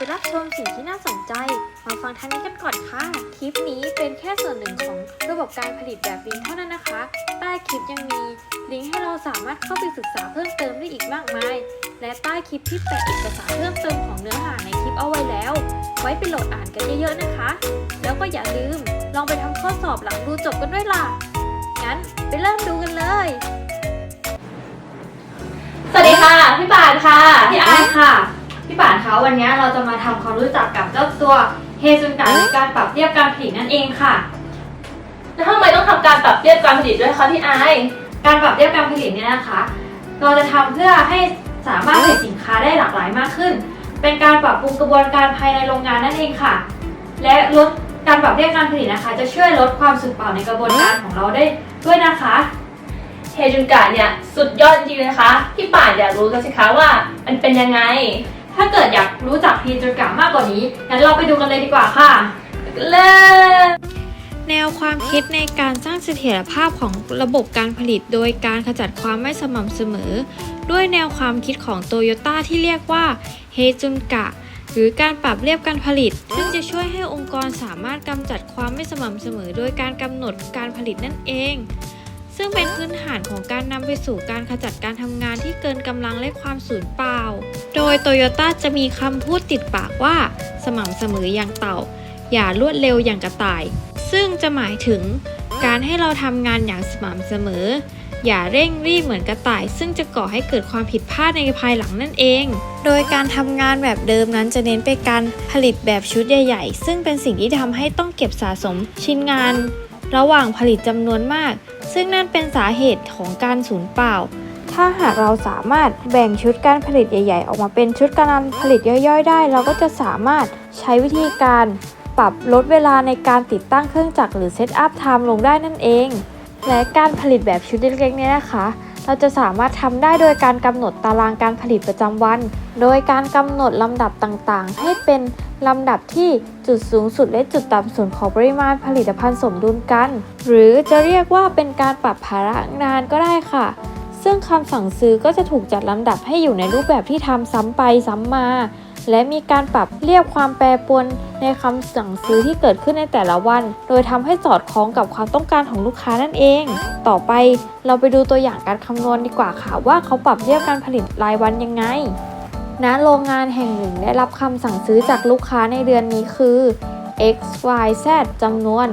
ไปรับชมสิ่งที่น่าสนใจ มาฟังทางนี้กันก่อนค่ะ คลิปนี้เป็นแค่ส่วนหนึ่งของระบบการผลิตแบบลิงก์เท่านั้นนะคะ ใต้คลิปยังมีลิงก์ให้เราสามารถเข้าไปศึกษาเพิ่มเติมได้อีกมากมาย และใต้คลิปที่แปะเอกสารเพิ่มเติมของเนื้อหาในคลิปเอาไว้แล้ว ไว้ไปโหลดอ่านกันเยอะๆนะคะ แล้วก็อย่าลืมลองไปทำข้อสอบหลังดูจบกันด้วยล่ะ งั้นไปเริ่มดูกันเลยสวัสดีค่ะ พี่ปานค่ะ พี่อายค่ะ ปานคะวันนี้เราจะมาทำความรู้จักกับเจ้าตัวเฮซุนกะหรือการปรับเทียบการผลิตนั่นเองค่ะ แล้วทำไมต้องทำการปรับเทียบการผลิตด้วยคะพี่ไอายการปรับเทียบการผลิตเนี่ยนะคะ เราจะทำเพื่อให้สามารถผลิตสินค้าได้หลากหลายมากขึ้น เป็นการปรับปรุงกระบวนการภายในโรงงานนั่นเองค่ะ และลดการปรับเทียบการผลิตนะคะ จะช่วยลดความสึกเปล่าในกระบวนการของเราได้ด้วยนะคะ เฮจุนกะเนี่ยสุดยอดจริงๆนะคะ พี่ป่านอยากรู้กันสิคะว่ามันเป็นยังไง ถ้าเกิดอยากรู้จักพีจุกะมากกว่านี้งั้นเราไปดูกันเลยดีกว่าค่ะเริ่มแนวความคิดในการสร้างเสถียรภาพของระบบการผลิต โดยการขจัดความไม่สม่ำเสมอ ด้วยแนวความคิดของโตโยต้าที่เรียกว่าเฮจุนกะหรือการปรับเรียบการผลิต ซึ่งจะช่วยให้องค์กรสามารถกำจัดความไม่สม่ำเสมอ โดยการกำหนดการผลิตนั่นเอง ซึ่งเป็นพื้นฐานของการนำไปสู่การขจัดการทำงานที่เกินกำลังและความสูญเปล่า โดยโตโยต้าจะมีคำพูดติดปากว่า สม่ำเสมออย่างเต่า อย่ารวดเร็วอย่างกระต่าย ซึ่งจะหมายถึง การให้เราทำงานอย่างสม่ำเสมอ อย่าเร่งรีบเหมือนกระต่าย ซึ่งจะก่อให้เกิดความผิดพลาดในภายหลังนั่นเอง โดยการทำงานแบบเดิมนั้นจะเน้นไปการผลิตแบบชุดใหญ่ ๆ ซึ่งเป็นสิ่งที่ทำให้ต้องเก็บสะสมชิ้นงาน ระหว่างผลิตจำนวนมาก ซึ่งนั่นเป็นสาเหตุของการสูญเปล่า ถ้าหากเราสามารถแบ่งชุดการผลิตใหญ่ ๆ ออกมาเป็นชุดการผลิตย่อยๆ ได้ เราก็จะสามารถใช้วิธีการปรับลดเวลาในการติดตั้งเครื่องจักรหรือเซตอัพไทม์ลงได้นั่นเอง และการผลิตแบบชุดเล็กๆเนี่ยนะคะ เราจะสามารถทำได้โดยการกำหนดตารางการผลิตประจำวัน โดยการกำหนดลำดับต่างๆ ให้เป็น ลำดับที่จุดสูงสุดและจุดต่ำสุดของปริมาณผลิตภัณฑ์สมดุลกัน หรือจะเรียกว่าเป็นการปรับภาระงานก็ได้ค่ะ ซึ่งคำสั่งซื้อก็จะถูกจัดลำดับให้อยู่ในรูปแบบที่ทำซ้ำไปซ้ำมา และมีการปรับเรียบความแปรปรวนในคำสั่งซื้อที่เกิดขึ้นในแต่ละวัน โดยทำให้สอดคล้องกับความต้องการของลูกค้านั่นเอง ต่อไปเราไปดูตัวอย่างการคำนวณดีกว่าค่ะว่าเขาปรับเรียบการผลิตรายวันยังไง ณโรงงานแห่งหนึ่งได้รับคำสั่งซื้อจากลูกค้าในเดือนนี้คือ x y z จำนวน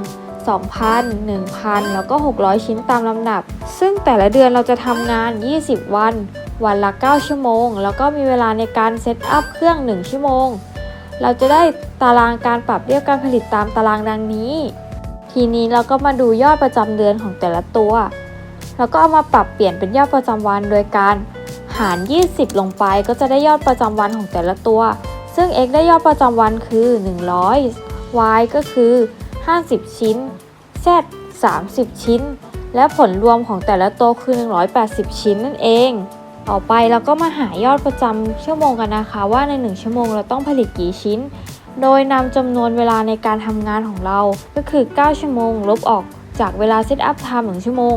2,000 1,000 แล้วก็ 600 ชิ้นตามลำดับ ซึ่งแต่ละเดือนเราจะทำงาน 20 วัน วันละ 9 ชั่วโมง แล้วก็มีเวลาในการเซตอัพเครื่อง 1 ชั่วโมง เราจะได้ตารางการปรับเรียบการผลิตตามตารางดังนี้ ทีนี้เราก็มาดูยอดประจำเดือนของแต่ละตัว แล้วก็เอามาปรับเปลี่ยนเป็นยอดประจำวันโดยการ หาร 20 ลงไปก็จะได้ยอดประจำวันของแต่ละตัว ซึ่ง x ได้ยอดประจำวันคือ 100 y ก็คือ 50 ชิ้น z 30 ชิ้น และผลรวมของแต่ละตัวคือ 180 ชิ้นนั่นเอง ต่อไปเราก็มาหายอดประจำชั่วโมงกันนะคะ ว่าใน 1 ชั่วโมงเราต้องผลิตกี่ชิ้น โดยนำจำนวนเวลาในการทำงานของเรา ก็คือ 9 ชั่วโมง ลบออกจากเวลาเซตอัพไทม์1ชั่วโมง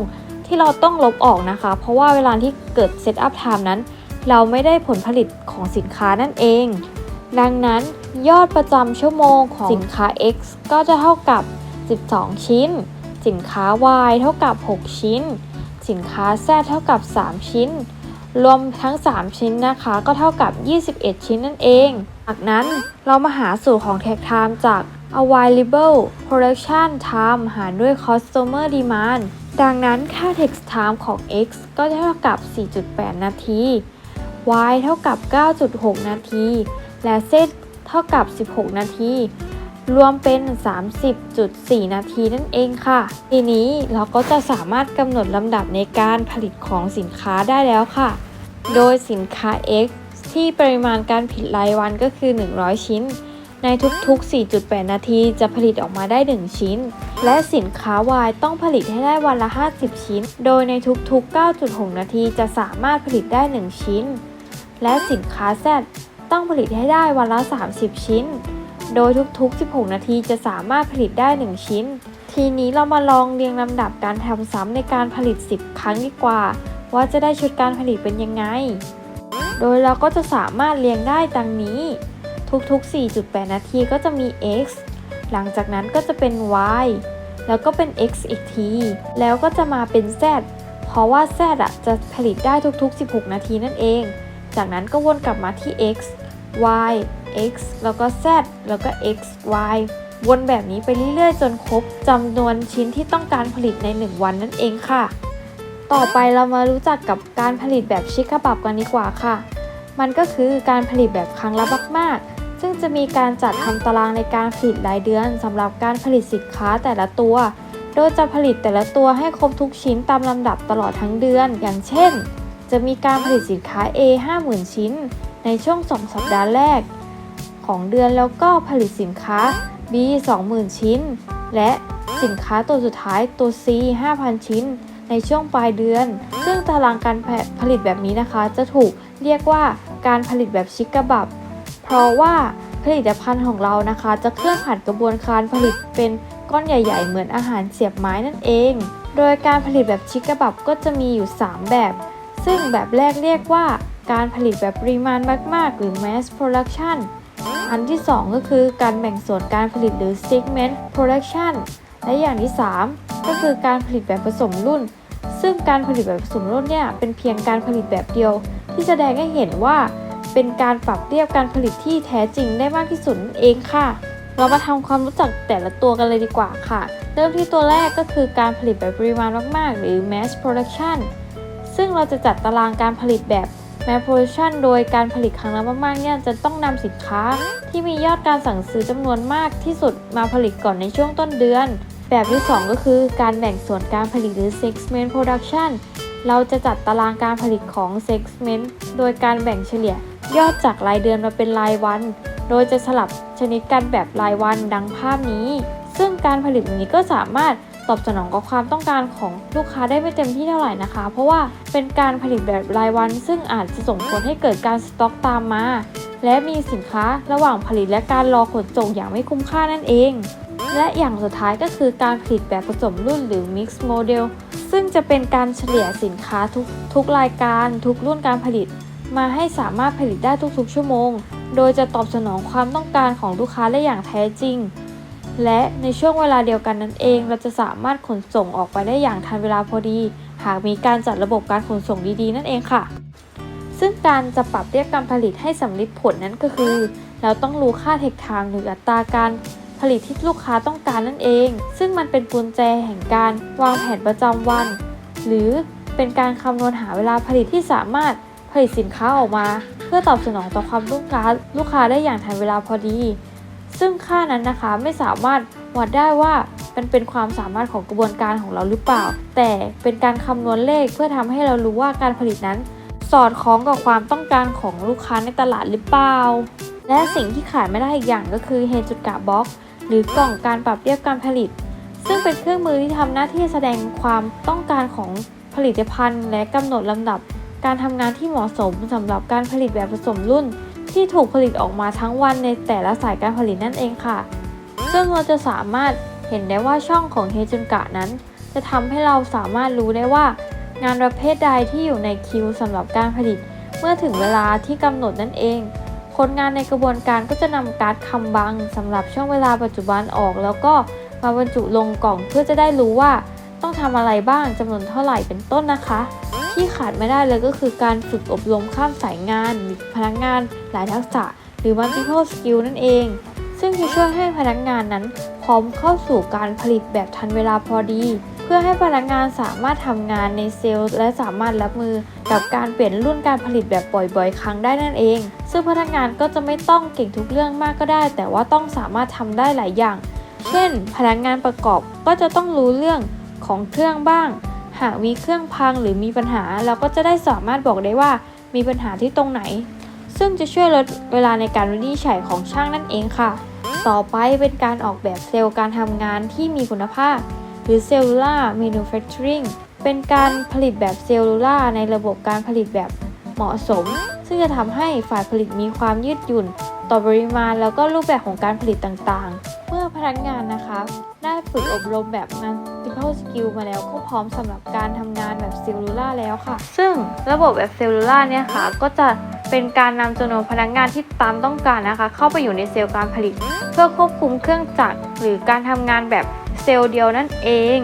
ที่เราต้องลบออกนะคะ เพราะว่าเวลาที่เกิดเซตอัพไทม์นั้น เราไม่ได้ผลผลิตของสินค้านั่นเอง ดังนั้นยอดประจำชั่วโมงของสินค้า X ก็จะเท่ากับ 12 ชิ้น สินค้า Y เท่ากับ 6 ชิ้น สินค้า Z เท่ากับ 3 ชิ้น รวมทั้ง 3 ชิ้นนะคะ ก็เท่ากับ 21 ชิ้นนั่นเอง จากนั้นเรามาหาสูตรของ Tag Time จาก Available Production Time หารด้วย Customer Demand ดังนั้นค่า Text Time ของ X ก็จะเท่ากับ 4.8 นาที Y เท่ากับ 9.6 นาที และ Z เท่ากับ 16 นาที รวมเป็น 30.4 นาทีนั่นเองค่ะ ทีนี้เราก็จะสามารถกำหนดลำดับในการผลิตของสินค้าได้แล้วค่ะ โดยสินค้า X ที่ปริมาณการผลิตรายวันก็คือ 100 ชิ้น ในทุกๆ 4.8 นาทีจะผลิตออกมาได้ 1 ชิ้น และสินค้า Y ต้องผลิตให้ได้วันละ 50 ชิ้น โดยในทุกๆ 9.6 นาทีจะสามารถผลิตได้ 1 ชิ้น และสินค้า Z ต้องผลิตให้ได้วันละ 30 ชิ้น โดยทุกๆ 16 นาทีจะสามารถผลิตได้ 1 ชิ้น ทีนี้เรามาลองเรียงลำดับการทำซ้ำในการผลิต 10 ครั้งดีกว่า ว่าจะได้ชุดการผลิตเป็นยังไง โดยเราก็จะสามารถเรียงได้ดังนี้ ทุกๆ 4.8 นาทีก็จะมี x หลังจากนั้นก็จะเป็น y แล้วก็เป็น x อีกที แล้วก็จะมาเป็น z เพราะว่า z อะจะผลิตได้ทุกๆ 16 นาทีนั่นเอง จากนั้นก็วนกลับมาที่ x y x แล้วก็ z แล้วก็ x y วนแบบนี้ไปเรื่อยๆ จนครบจำนวนชิ้นที่ต้องการผลิตใน 1 วันนั่นเองค่ะ ต่อไปเรามารู้จักกับการผลิตแบบชิคกบับกันดีกว่าค่ะ มันก็คือการผลิตแบบครั้งละมากๆ ซึ่งจะมีการจัดทำตารางในการผลิตรายเดือนสำหรับการผลิตสินค้าแต่ละตัว โดยจะผลิตแต่ละตัวให้ครบทุกชิ้นตามลำดับตลอดทั้งเดือน อย่างเช่น จะมีการผลิตสินค้า A 50,000 ชิ้น ในช่วง 2 สัปดาห์แรก ของเดือนแล้วก็ผลิตสินค้า B 20,000 ชิ้น และสินค้าตัวสุดท้ายตัว C 5,000 ชิ้น ในช่วงปลายเดือน ซึ่งตารางการผลิตแบบนี้นะคะ จะถูกเรียกว่าการผลิตแบบชิกกะบับ เพราะว่าผลิตภัณฑ์ของเรานะคะ จะเคลื่อนผ่านกระบวนการผลิตเป็นก้อนใหญ่ ๆ เหมือนอาหารเสียบไม้นั่นเอง โดยการผลิตแบบชิกกะบับก็จะมีอยู่ 3 แบบ ซึ่งแบบแรกเรียกว่าการผลิตแบบปริมาณมาก ๆ หรือ mass production อันที่ 2 ก็คือการแบ่งส่วนการผลิตหรือ segment production และอย่างที่ 3 ก็คือการผลิตแบบผสมรุ่น ซึ่งการผลิตแบบผสมรุ่นเนี่ยเป็นเพียงการผลิตแบบเดียว ที่แสดงให้เห็นว่า เป็นการปรับเทียบการผลิตที่แท้จริงได้มากที่สุดนั่นเองค่ะ เรามาทำความรู้จักแต่ละตัวกันเลยดีกว่าค่ะ เริ่มที่ตัวแรกก็คือการผลิตแบบปริมาณมาก ๆ หรือ mass production ซึ่งเราจะจัดตารางการผลิตแบบ mass production โดยการผลิตครั้งละมาก ๆ เนี่ยจะต้องนำสินค้า ที่มียอดการสั่งซื้อจำนวนมากที่สุดมาผลิตก่อนในช่วงต้นเดือน แบบที่ 2 ก็คือการแบ่งส่วนการผลิตหรือ segment production เราจะจัดตารางการผลิตของ segment โดยการแบ่งเฉลี่ย ยอดจากรายเดือนมาเป็นรายวัน โดยจะสลับชนิดกันแบบรายวันดังภาพนี้ ซึ่งการผลิตแบบนี้ก็สามารถตอบสนองกับความต้องการของลูกค้าได้ไม่เต็มที่เท่าไหร่นะคะ เพราะว่าเป็นการผลิตแบบรายวัน ซึ่งอาจจะส่งผลให้เกิดการสต็อกตามมา และมีสินค้าระหว่างผลิตและการรอขนส่งอย่างไม่คุ้มค่านั่นเอง และอย่างสุดท้ายก็คือการผลิตแบบผสมรุ่นหรือ Mix Model ซึ่งจะเป็นการเฉลี่ยสินค้าทุกทุกรายการทุกรุ่นการผลิต มาให้สามารถผลิตได้ทุกๆ ชั่วโมง โดยจะตอบสนองความต้องการของลูกค้าได้อย่างแท้จริง และในช่วงเวลาเดียวกันนั้นเอง เราจะสามารถขนส่งออกไปได้อย่างทันเวลาพอดี หากมีการจัดระบบการขนส่งดีๆ นั่นเองค่ะ ซึ่งการจะปรับเรียกการผลิตให้สำลิดผลนั้นก็คือ เราต้องรู้ค่าเทคไทม์หรืออัตราการผลิตที่ลูกค้าต้องการนั่นเอง ซึ่งมันเป็นกุญแจแห่งการวางแผนประจำวัน หรือเป็นการคำนวณหาเวลาผลิตที่สามารถ ผลิตสินค้าออกมา เพื่อตอบสนองต่อความต้องการลูกค้าได้อย่างทันเวลาพอดี ซึ่งค่านั้นนะคะไม่สามารถวัดได้ว่ามันเป็นความสามารถของกระบวนการของเราหรือเปล่า แต่เป็นการคำนวณเลขเพื่อทำให้เรารู้ว่าการผลิตนั้น สอดคล้องกับความต้องการของลูกค้าในตลาดหรือเปล่า และสิ่งที่ขาดไม่ได้อีกอย่างก็คือเฮจุดกะบ็อกหรือกล่องการปรับเทียบการผลิต ซึ่งเป็นเครื่องมือที่ทำหน้าที่แสดงความต้องการของผลิตภัณฑ์ และกำหนดลำดับ การทำงานที่เหมาะสมสำหรับการผลิตแบบผสมรุ่น ที่ถูกผลิตออกมาทั้งวันในแต่ละสายการผลิตนั่นเองค่ะ ซึ่งเราจะสามารถเห็นได้ว่าช่องของเฮจุนกะนั้น จะทำให้เราสามารถรู้ได้ว่า งานประเภทใดที่อยู่ในคิวสำหรับการผลิต เมื่อถึงเวลาที่กำหนดนั่นเองคนงานในกระบวนการก็จะนำการ์ดคำบังสำหรับช่วงเวลาปัจจุบันออก แล้วก็มาบรรจุลงกล่องเพื่อจะได้รู้ว่า ต้องทำอะไรบ้างจำนวนเท่าไหร่เป็นต้นนะคะ ที่ขาดไม่ได้เลยก็คือการฝึกอบรมข้ามสายงานมีพนักงานหลายทักษะ หรือ multiple skill นั่นเอง ซึ่งจะช่วยให้พนักงานนั้นพร้อมเข้าสู่การผลิตแบบทันเวลาพอดี เพื่อให้พนักงานสามารถทำงานในเซลล์ และสามารถรับมือกับการเปลี่ยนรุ่นการผลิตแบบบ่อยๆ ครั้งได้นั่นเอง ซึ่งพนักงานก็จะไม่ต้องเก่งทุกเรื่องมากก็ได้ แต่ว่าต้องสามารถทำได้หลายอย่าง เช่น พนักงานประกอบก็จะต้องรู้เรื่องของเครื่องบ้าง หากมีเครื่องพังหรือมีปัญหา เราก็จะได้สามารถบอกได้ว่ามีปัญหาที่ตรงไหน ซึ่งจะช่วยลดเวลาในการวินิจฉัยของช่างนั่นเองค่ะ ต่อไปเป็นการออกแบบเซลล์การทำงานที่มีคุณภาพ หรือ Cellular Manufacturing เป็นการผลิตแบบเซลลูล่าในระบบการผลิตแบบเหมาะสม ซึ่งจะทำให้ฝ่ายผลิตมีความยืดหยุ่น ต่อปริมาณแล้วก็รูปแบบของการผลิตต่างๆ เมื่อพนักงานนะคะ ได้ฝึกอบรมแบบ multiple skill มาแล้วก็พร้อมสำหรับการทำงานแบบเซลลูล่าแล้วค่ะ ซึ่งระบบแบบเซลลูล่าเนี่ยค่ะ ก็จะเป็นการนำจำนวนพนักงานที่ตามต้องการนะคะ เข้าไปอยู่ในเซลล์การผลิต เพื่อควบคุมเครื่องจักรหรือการทำงานแบบเซลล์เดียวนั่นเอง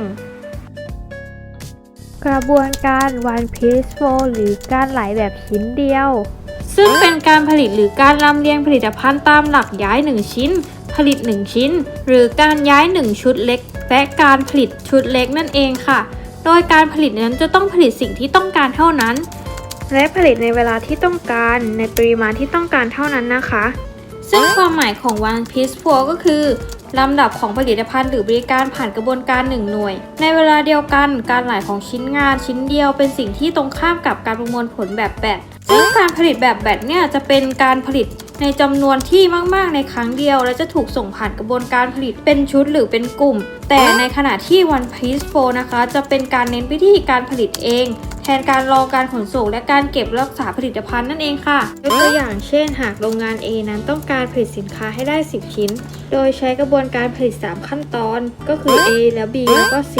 กระบวนการ one piece flow หรือการไหลแบบชิ้นเดียว ซึ่งเป็นการผลิตหรือการลำเลียงผลิตภัณฑ์ตามหลักย้าย 1 ชิ้น ผลิต 1 ชิ้น หรือการย้าย 1 ชุดเล็ก และการผลิตชุดเล็กนั่นเองค่ะ โดยการผลิตนั้นจะต้องผลิตสิ่งที่ต้องการเท่านั้น และผลิตในเวลาที่ต้องการในปริมาณที่ต้องการเท่านั้นนะคะ ซึ่งความหมายของ One Piece Flow ก็คือลำดับของผลิตภัณฑ์หรือบริการผ่านกระบวนการ 1 หน่วย ในเวลาเดียวกันการไหลของชิ้นงานชิ้นเดียวเป็นสิ่งที่ตรงข้ามกับการประมวลผลแบบแบต ซึ่งการผลิตแบบแบตเนี่ยจะเป็นการผลิตในจำนวนที่มากๆในครั้งเดียว และจะถูกส่งผ่านกระบวนการผลิตเป็นชุดหรือเป็นกลุ่ม แต่ในขณะที่ One Piece Flow นะคะ จะเป็นการเน้นวิธีการผลิตเอง แทนการรอการขนส่งและการเก็บรักษาผลิตภัณฑ์นั่นเองค่ะยกตัวอย่างเช่น หากโรงงาน A นั้นต้องการผลิตสินค้าให้ได้ 10 ชิ้น โดยใช้กระบวนการผลิต 3 ขั้นตอน ก็คือ A และ B แล้วก็ C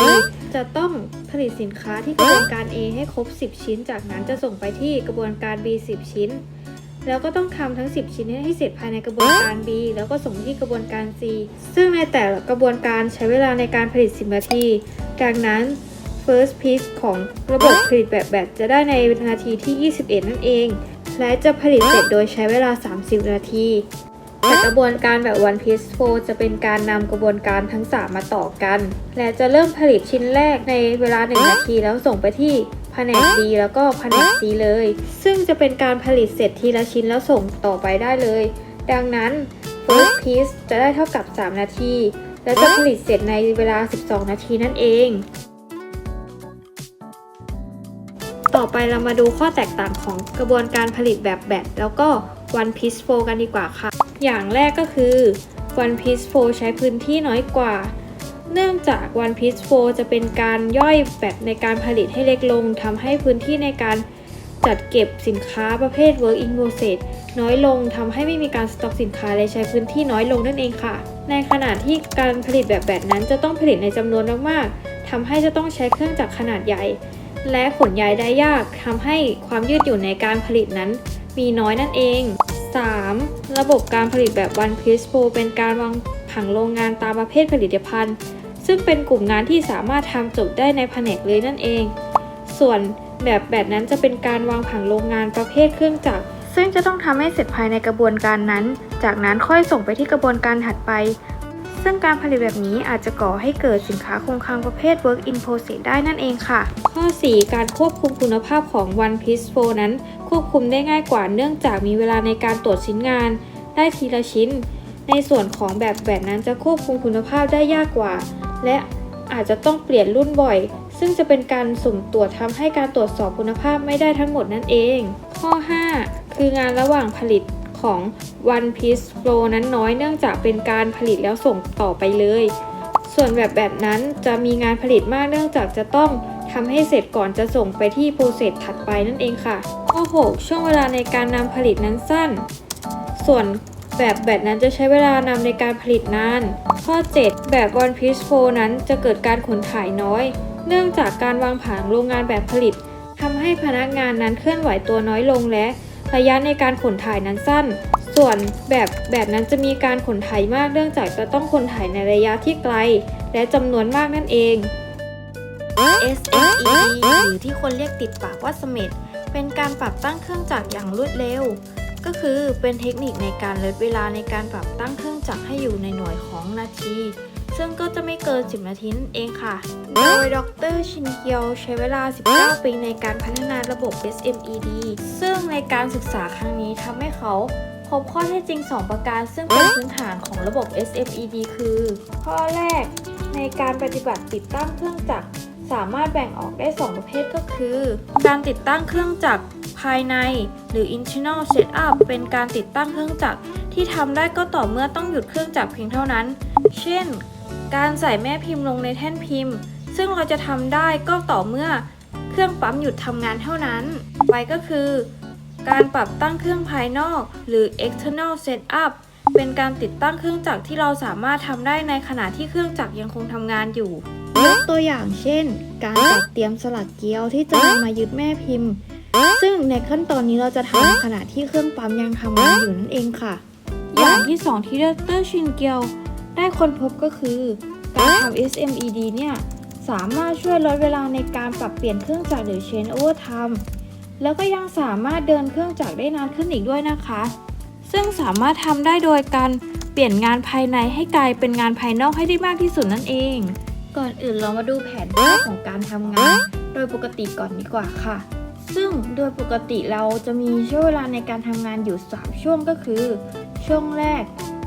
จะต้องผลิตสินค้าที่กระบวนการ A ให้ครบ 10 ชิ้น จากนั้นจะส่งไปที่กระบวนการ B 10 ชิ้น แล้วก็ต้องทำทั้ง 10 ชิ้นให้เสร็จภายในกระบวนการ B แล้วก็ส่งที่กระบวนการ C ซึ่งในแต่ละกระบวนการใช้เวลาในการผลิต 10 นาทีดังนั้น first piece ของระบบผลิตแบบแบตจะได้ในนาทีที่ 21 นั่นเอง และจะผลิตเสร็จโดยใช้เวลา 30 นาที แต่กระบวนการแบบ one piece flow จะเป็นการนำกระบวนการทั้ง 3 มาต่อกัน และจะเริ่มผลิตชิ้นแรกในเวลา 1 นาทีแล้วส่งไปที่แผนก D แล้วก็แผนก C เลย ซึ่งจะเป็นการผลิตเสร็จทีละชิ้นแล้วส่งต่อไปได้เลย ดังนั้น first piece จะได้เท่ากับ 3 นาที และจะผลิตเสร็จในเวลา 12 นาทีนั่นเอง ต่อไปเรามาดูข้อแตกต่างของกระบวนการผลิตแบบแบตแล้วก็ one piece flow กันดีกว่าค่ะ อย่างแรกก็คือ one piece flow ใช้พื้นที่น้อยกว่า เนื่องจาก one piece flow จะเป็นการย่อยแบตในการผลิตให้เล็กลงทำให้พื้นที่ในการจัดเก็บสินค้าประเภท work in process น้อยลงทำให้ไม่มีการสต็อกสินค้าและใช้พื้นที่น้อยลงนั่นเองค่ะ ในขณะที่การผลิตแบบแบตนั้นจะต้องผลิตในจำนวนมากๆทำให้จะต้องใช้เครื่องจักรขนาดใหญ่ และขนย้ายได้ยากทำให้ความยืดหยุ่นในการผลิตนั้นมีน้อยนั่นเอง 3. ระบบการผลิตแบบ One Piece Pro เป็นการวางผังโรงงานตามประเภทผลิตภัณฑ์ ซึ่งเป็นกลุ่มงานที่สามารถทำจบได้ในแผนกเลยนั่นเอง ส่วนแบบแบบนั้นจะเป็นการวางผังโรงงานประเภทเครื่องจักร ซึ่งจะต้องทำให้เสร็จภายในกระบวนการนั้น จากนั้นค่อยส่งไปที่กระบวนการถัดไป ซึ่งการผลิตแบบนี้อาจจะก่อให้เกิดสินค้าคงคลังประเภท work in process ได้นั่นเองค่ะ ข้อ 4 การควบคุมคุณภาพของ One Piece Flow นั้น ควบคุมได้ง่ายกว่าเนื่องจากมีเวลาในการตรวจชิ้นงาน ได้ทีละชิ้น ในส่วนของแบบแบบนั้นจะควบคุมคุณภาพได้ยากกว่า และอาจจะต้องเปลี่ยนรุ่นบ่อย ซึ่งจะเป็นการสุ่มตรวจทำให้การตรวจสอบคุณภาพไม่ได้ทั้งหมดนั่นเอง ข้อ 5 คืองานระหว่างผลิต ของ One Piece Flow นั้นน้อยเนื่องจากเป็นการผลิตแล้วส่งต่อไปเลย ส่วนแบบแบบนั้นจะมีงานผลิตมากเนื่องจากจะต้องทำให้เสร็จก่อนจะส่งไปที่โปรเซสถัดไปนั่นเองค่ะข้อ6ช่วงเวลาในการนำผลิตนั้นสั้น ส่วนแบบแบตนั้นจะใช้เวลานำในการผลิตนาน ข้อ 7 แบบ One Piece Flow นั้นจะเกิดการขนถ่ายน้อย เนื่องจากการวางผังโรงงานแบบผลิตทำให้พนักงานนั้นเคลื่อนไหวตัวน้อยลงและ ระยะในการขนถ่ายนั้นสั้น ส่วนแบบแบบนั้นจะมีการขนถ่ายมากเนื่องจากจะต้องขนถ่ายในระยะที่ไกล และจำนวนมากนั่นเอง SME หรือที่คนเรียกติดปากว่าเสม็ดเป็นการปรับตั้งเครื่องจักรอย่างรวดเร็ว ก็คือเป็นเทคนิคในการลดเวลาในการปรับตั้งเครื่องจักรให้อยู่ในหน่วยของนาที ซึ่งก็จะไม่เกิน 10 นาทีนั่นเองค่ะ โดยดรชินเกียวใช้เวลา 19 ปีในการพัฒนาระบบ SMED ซึ่งในการศึกษาครั้งนี้ทำให้เขาพบข้อเท็จจริง 2 ประการ ซึ่งเป็นพื้นฐานของระบบ SMED คือ ข้อแรก ในการปฏิบัติติดตั้งเครื่องจักรสามารถแบ่งออกได้ 2 ประเภทก็คือ การติดตั้งเครื่องจักรภายใน หรือ internal setup เป็นการติดตั้งเครื่องจักรที่ทำได้ก็ต่อเมื่อต้องหยุดเครื่องจักรเพียงเท่านั้น เช่น การใส่แม่พิมพ์ลงในแท่นพิมพ์ ซึ่งเราจะทำได้ก็ต่อเมื่อเครื่องปั๊มหยุดทำงานเท่านั้น ไปก็คือ การปรับตั้งเครื่องภายนอก หรือ external setup เป็นการติดตั้งเครื่องจักรที่เราสามารถทำได้ในขณะที่เครื่องจักรยังคงทำงานอยู่ยกตัวอย่างเช่น การจัดเตรียมสลักเกียวที่จะนำมายึดแม่พิมพ์ ซึ่งในขั้นตอนนี้เราจะทำขณะที่เครื่องปั๊มยังทำงานอยู่นั่นเองค่ะ อย่างที่สองที่ดรชินเกียว ได้ค้นพบก็คือการทำ SMED เนี่ยสามารถช่วยลดเวลาในการปรับเปลี่ยนเครื่องจักรหรือ change over time แล้วก็ยังสามารถเดินเครื่องจักรได้นานขึ้นอีกด้วยนะคะ ซึ่งสามารถทำได้โดยการเปลี่ยนงานภายในให้กลายเป็นงานภายนอกให้ได้มากที่สุดนั่นเอง ก่อนอื่นเรามาดูแผนภาพของการทำงาน โดยปกติก่อนดีกว่าค่ะ ซึ่งโดยปกติเราจะมีช่วงเวลาในการทำงานอยู่ 3 ช่วงก็คือ ช่วงแรก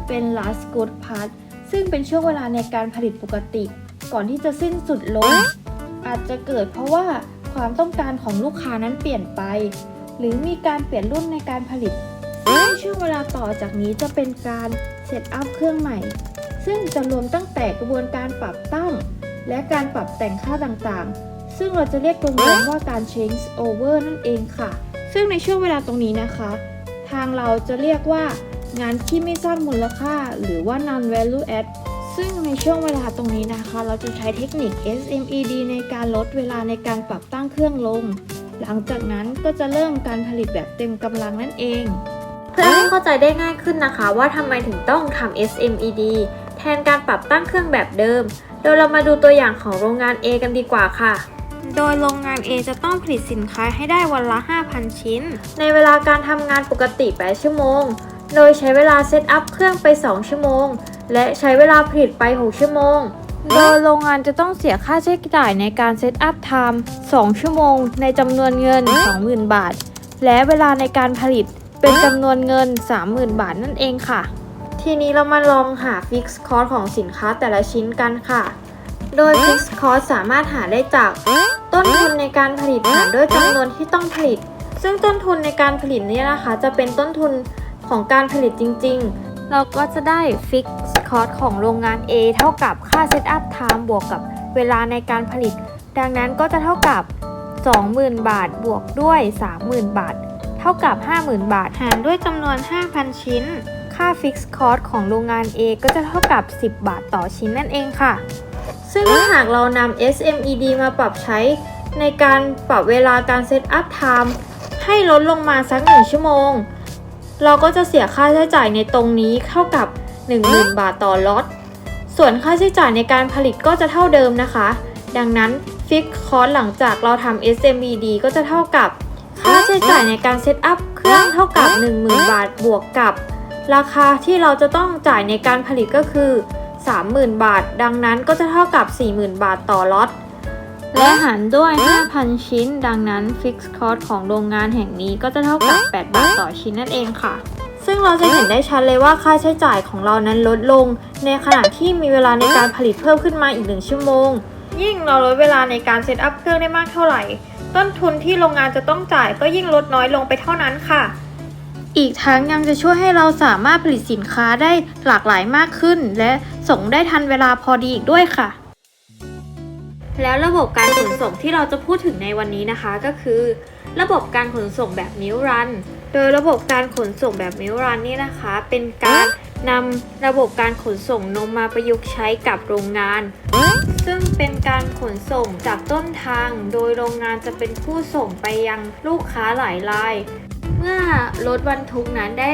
เป็น last good part ซึ่งเป็นช่วงเวลาในการผลิตปกติ ก่อนที่จะสิ้นสุดลง อาจจะเกิดเพราะว่าความต้องการของลูกค้านั้นเปลี่ยนไป หรือมีการเปลี่ยนรุ่นในการผลิตซึ่งในช่วงเวลาต่อจากนี้จะเป็นการเซตอัพเครื่องใหม่ ซึ่งจะรวมตั้งแต่กระบวนการปรับตั้ง และการปรับแต่งค่าต่างๆ ซึ่งเราจะเรียกตรงๆว่าการ change over นั่นเองค่ะ ซึ่งในช่วงเวลาตรงนี้นะคะ ทางเราจะเรียกว่า งานที่ไม่สร้างมูลค่าหรือว่า non value add ซึ่งในช่วงเวลาตรงนี้นะคะ เราจะใช้เทคนิค SMED ในการลดเวลาในการปรับตั้งเครื่องลง หลังจากนั้นก็จะเริ่มการผลิตแบบเต็มกำลังนั่นเอง เพื่อให้เข้าใจได้ง่ายขึ้นนะคะ ว่าทำไมถึงต้องทำ SMED แทนการปรับตั้งเครื่องแบบเดิม โดยเรามาดูตัวอย่างของโรงงาน A กันดีกว่าค่ะโดยโรงงาน A จะต้องผลิตสินค้าให้ได้วันละ 5,000 ชิ้น ในเวลาการทำงานปกติ 8 ชั่วโมง โดยใช้เวลาเซตอัพเครื่องไป 2 ชั่วโมง และใช้เวลาผลิตไป 6 ชั่วโมง โดยโรงงานจะต้องเสียค่าใช้จ่ายในการเซตอัพไทม์2ชั่วโมง ในจำนวนเงิน 20,000 บาท และเวลาในการผลิตเป็นจำนวนเงิน 30,000 บาทนั่นเองค่ะ ทีนี้เรามาลองหาฟิกซ์คอ s ของสินค้าแต่ละชิ้นกันค่ะ โดยฟิกซ์คอ s สามารถหาได้จาก ต้นทุนในการผลิตหารด้วยจำนวนที่ต้องผลิต ซึ่งต้นทุนในการผลิตเนี่ยนะคะ จะเป็นต้นทุน ของการผลิตจริง ๆ เราก็จะได้ฟิกซ์คอ s ของโรงงาน A เท่ากับค่าเซตอัพไทม์บวกกับเวลาในการผลิต ดังนั้นก็จะเท่ากับ 20,000 บาทบวกด้วย 30,000 บาท เท่ากับ 50,000 บาท หารด้วยจำนวน 5,000 ชิ้น ค่าฟิกซ์คอ s ของโรงงาน A ก็จะเท่ากับ 10 บาทต่อชิ้นนั่นเองค่ะ ซึ่งถ้าหากเรานำ SMED มาปรับใช้ในการปรับเวลาการเซตอัพไทม์ให้ลดลงมาสัก1ชั่วโมง เราก็จะเสียค่าใช้จ่ายในตรงนี้เท่ากับ 10,000 บาทต่อล็อต ส่วนค่าใช้จ่ายในการผลิตก็จะเท่าเดิมนะคะ ดังนั้นฟิกคอร์สหลังจากเราทำ SMED ก็จะเท่ากับ ค่าใช้จ่ายในการเซตอัพเครื่องเท่ากับ 10,000 บาทบวกกับ ราคาที่เราจะต้องจ่ายในการผลิตก็คือ 30,000 บาท ดังนั้นก็จะเท่ากับ 40,000 บาทต่อล็อต และหารด้วย 5,000 ชิ้น ดังนั้น Fixed Cost ของโรงงานแห่งนี้ก็จะเท่ากับ 8 บาทต่อชิ้นนั่นเองค่ะ ซึ่งเราจะเห็นได้ชัดเลยว่าค่าใช้จ่ายของเรานั้นลดลง ในขณะที่มีเวลาในการผลิตเพิ่มขึ้นมาอีก 1 ชั่วโมง ยิ่งเราลดเวลาในการเซตอัพเครื่องได้มากเท่าไหร่ ต้นทุนที่โรงงานจะต้องจ่ายก็ยิ่งลดน้อยลงไปเท่านั้นค่ะ อีกทั้งยังจะช่วยให้เราสามารถผลิตสินค้าได้หลากหลายมากขึ้น และส่งได้ทันเวลาพอดีอีกด้วยค่ะ แล้วระบบการขนส่งที่เราจะพูดถึงในวันนี้นะคะก็คือ ระบบการขนส่งแบบมิวรัน โดยระบบการขนส่งแบบมิวรันนี่นะคะ เป็นการนำระบบการขนส่งนมมาประยุกต์ใช้กับโรงงาน ซึ่งเป็นการขนส่งจากต้นทาง โดยโรงงานจะเป็นผู้ส่งไปยังลูกค้าหลายราย เมื่อรถบรรทุกนั้นได้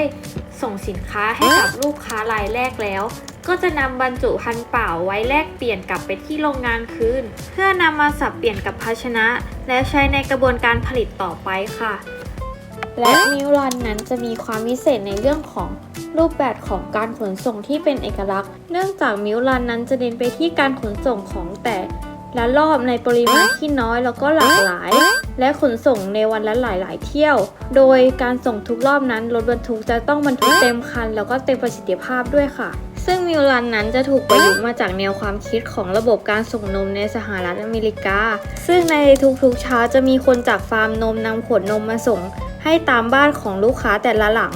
ส่งสินค้าให้กับลูกค้ารายแรกแล้ว ก็จะนำบรรจุภัณฑ์เปล่าไว้แลกเปลี่ยนกลับไปที่โรงงานคืน เพื่อนำมาสับเปลี่ยนกับภาชนะ และใช้ในกระบวนการผลิตต่อไปค่ะ และมิวรันนั้นจะมีความพิเศษในเรื่องของรูปแบบของการขนส่งที่เป็นเอกลักษณ์ เนื่องจากมิวรันนั้นจะเน้นไปที่การขนส่งของแต่ละรอบในปริมาณที่น้อยแล้วก็หลากหลาย และขนส่งในวันละหลาย ๆ เที่ยว โดยการส่งทุกรอบนั้นรถบรรทุกจะต้องบรรทุกเต็มคัน แล้วก็เต็มประสิทธิภาพด้วยค่ะ ซึ่งมิวรันนั้นจะถูกประยุกต์มาจากแนวความคิดของระบบการส่งนมในสหรัฐอเมริกา ซึ่งในทุกๆเช้าจะมีคนจากฟาร์มนมนำขวดนมมาส่ง ให้ตามบ้านของลูกค้าแต่ละหลัง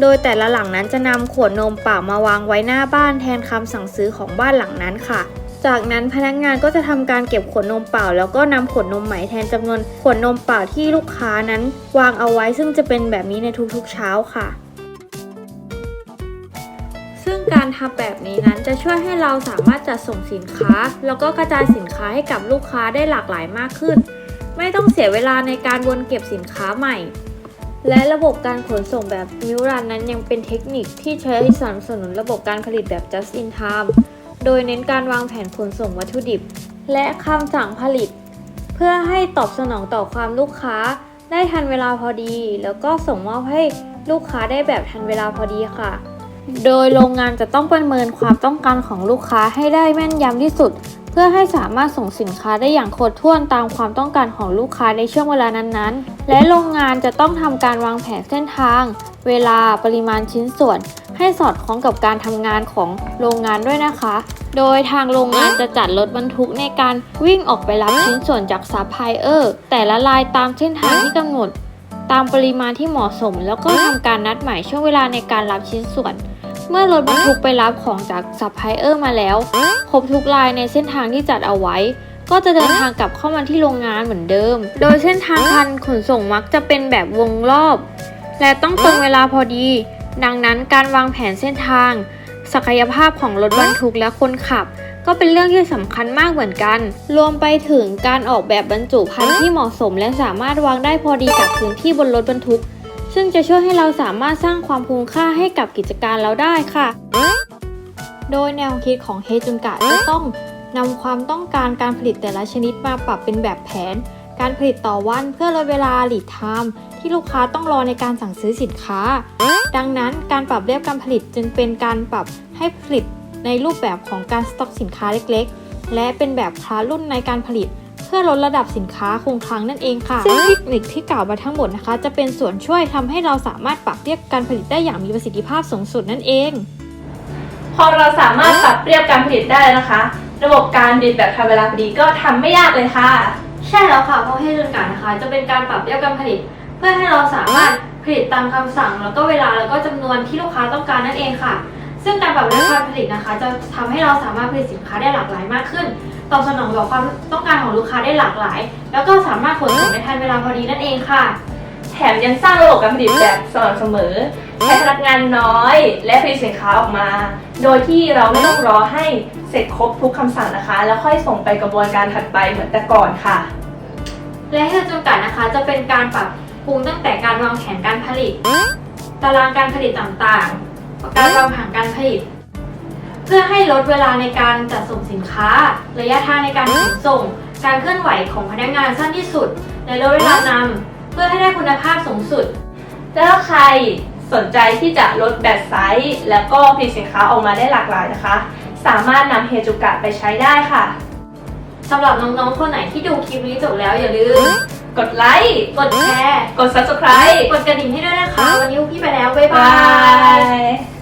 โดยแต่ละหลังนั้นจะนำขวดนมเปล่ามาวางไว้หน้าบ้านแทนคำสั่งซื้อของบ้านหลังนั้นค่ะจากนั้นพนักงานก็จะทำการเก็บขวดนมเปล่า แล้วก็นำขวดนมใหม่แทนจำนวนขวดนมเปล่าที่ลูกค้านั้น วางเอาไว้ซึ่งจะเป็นแบบนี้ในทุกๆเช้าค่ะ การทำแบบนี้นั้นจะช่วยให้เราสามารถจัดส่งสินค้า แล้วก็กระจายสินค้าให้กับลูกค้าได้หลากหลายมากขึ้น ไม่ต้องเสียเวลาในการวนเก็บสินค้าใหม่ และระบบการขนส่งแบบมิวรันนั้นยังเป็นเทคนิคที่ใช้สนับสนุนระบบการผลิตแบบ just in time โดยเน้นการวางแผนขนส่งวัตถุดิบ และคำสั่งผลิต เพื่อให้ตอบสนองต่อความลูกค้า ได้ทันเวลาพอดี แล้วก็ส่งมอบให้ลูกค้าได้แบบทันเวลาพอดีค่ะ โดยโรงงานจะต้องประเมินความต้องการของลูกค้าให้ได้แม่นยำที่สุด เพื่อให้สามารถส่งสินค้าได้อย่างครบถ้วนตามความต้องการของลูกค้าในช่วงเวลานั้นๆ และโรงงานจะต้องทำการวางแผนเส้นทาง เวลาปริมาณชิ้นส่วน ให้สอดคล้องกับการทำงานของโรงงานด้วยนะคะ โดยทางโรงงานจะจัดรถบรรทุกในการวิ่งออกไปรับชิ้นส่วนจากซัพพลายเออร์แต่ละรายตามเส้นทางที่กำหนด ตามปริมาณที่เหมาะสม แล้วก็ทำการนัดหมายช่วงเวลาในการรับชิ้นส่วน เมื่อรถบรรทุกไปรับของจากซัพพลายเออร์มาแล้ว ครบทุกรายในเส้นทางที่จัดเอาไว้ ก็จะเดินทางกลับเข้ามาที่โรงงานเหมือนเดิม โดยเส้นทางการขนส่งมักจะเป็นแบบวงรอบ และต้องตรงเวลาพอดี ดังนั้นการวางแผนเส้นทาง ศักยภาพของรถบรรทุกและคนขับ ก็เป็นเรื่องที่สำคัญมากเหมือนกัน รวมไปถึงการออกแบบบรรจุภัณฑ์ที่เหมาะสม และสามารถวางได้พอดีกับพื้นที่บนรถบรรทุก ซึ่งจะช่วยให้เราสามารถสร้างความคุ้มค่าให้กับกิจการเราได้ค่ะ โดยแนวคิดของเฮจุนกะจะต้องนำความต้องการการผลิตแต่ละชนิดมาปรับเป็นแบบแผน การผลิตต่อวันเพื่อลดเวลา lead time ที่ลูกค้าต้องรอในการสั่งซื้อสินค้า ดังนั้นการปรับเรียบการผลิตจึงเป็นการปรับให้ผลิตในรูปแบบของการสต็อกสินค้าเล็ก ๆ และเป็นแบบคลาสรุ่นในการผลิต พื่อลดระดับสินค้าคงคลังนั่นเองค่ะซึ่งเทคนิคที่กล่าวมาทั้งหมดนะคะ จะเป็นส่วนช่วยทำให้เราสามารถปรับเรียบการผลิตได้อย่างมีประสิทธิภาพสูงสุดนั่นเอง พอเราสามารถปรับเรียบการผลิตได้แล้วนะคะ ระบบการผลิตแบบทำเวลาพอดีก็ทำไม่ยากเลยค่ะ ใช่แล้วค่ะเพราะให้เรื่องการนะคะ จะเป็นการปรับเรียบการผลิต เพื่อให้เราสามารถผลิตตามคำสั่ง แล้วก็เวลาแล้วก็จำนวนที่ลูกค้าต้องการนั่นเองค่ะ ซึ่งการปรับเรียบการผลิตนะคะ จะทำให้เราสามารถผลิตสินค้าได้หลากหลายมากขึ้น ตอบสนองต่อความต้องการของลูกค้าได้หลากหลาย แล้วก็สามารถขนส่งได้ทันเวลาพอดีนั่นเองค่ะ แถมยังสร้างระบบการผลิตแบบสม่ำเสมอใช้พนักงานน้อย และผลิตสินค้าออกมา โดยที่เราไม่ต้องรอให้เสร็จครบทุกคำสั่งนะคะ แล้วค่อยส่งไปกระบวนการถัดไปเหมือนแต่ก่อนค่ะ และให้จำกัดนะคะจะเป็นการปรับปรุงตั้งแต่การวางแผนการผลิต ตารางการผลิตต่างๆ การวางแผนการผลิต เพื่อให้ลดเวลาในการจัดส่งสินค้า ระยะทางในการขนส่ง การเคลื่อนไหวของพนักงานสั้นที่สุด และลดเวลานำเพื่อให้ได้คุณภาพสูงสุด แล้วถ้าใครสนใจที่จะลดแบบไซส์ แล้วก็ผลิตสินค้าออกมาได้หลากหลายนะคะ สามารถนำเฮจูกะไปใช้ได้ค่ะสำหรับน้องๆ คนไหนที่ดูคลิปนี้จบแล้วอย่าลืม กดไลค์ กดแชร์ กด subscribe กดกระดิ่งให้ด้วยนะคะ วันนี้พวกพี่ไปแล้ว บ๊ายบาบายย